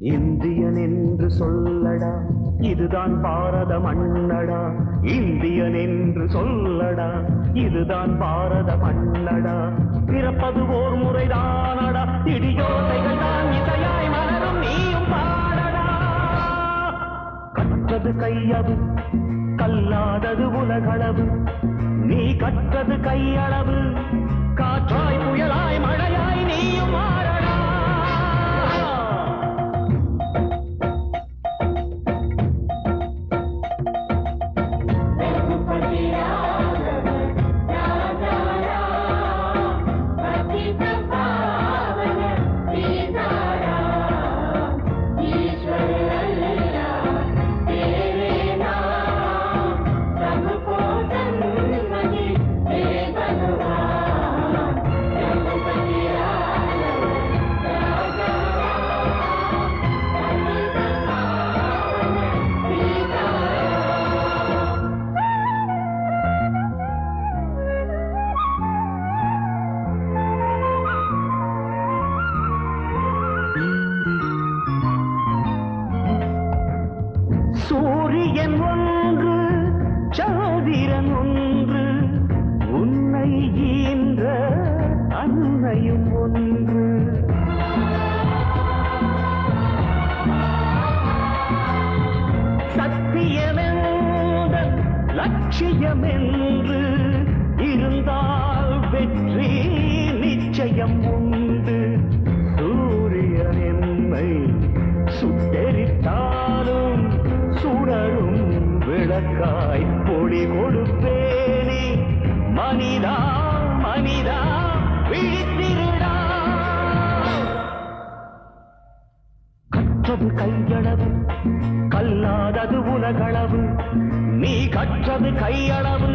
Indian என்று சொல்லடா இதுதான் பாரத மண்ணடா இந்தியன் என்று சொல்லடா இதுதான் பாரத மண்ணடா பிறப்பது ஓர் முறைதானடா இடியோசைகள் தான் இசையாய் மலரும் நீயும் பாடடா. கற்றது கையது கல்லாதது உலகளவு நீ கற்றது கையளவு அன்னையும் ஒன்று. சத்தியமென்ற லட்சியமென்று இருந்தால் வெற்றி நிச்சயம் உண்டு. சூரியன் என்னை சுட்டெரித்தாலும் சுடரும் விளக்காய் பொடி கொடுப்பேனே. மனிதா மனிதா கற்றது கையளவு கல்லாதது உலகளவு. நீ கற்றது கையளவு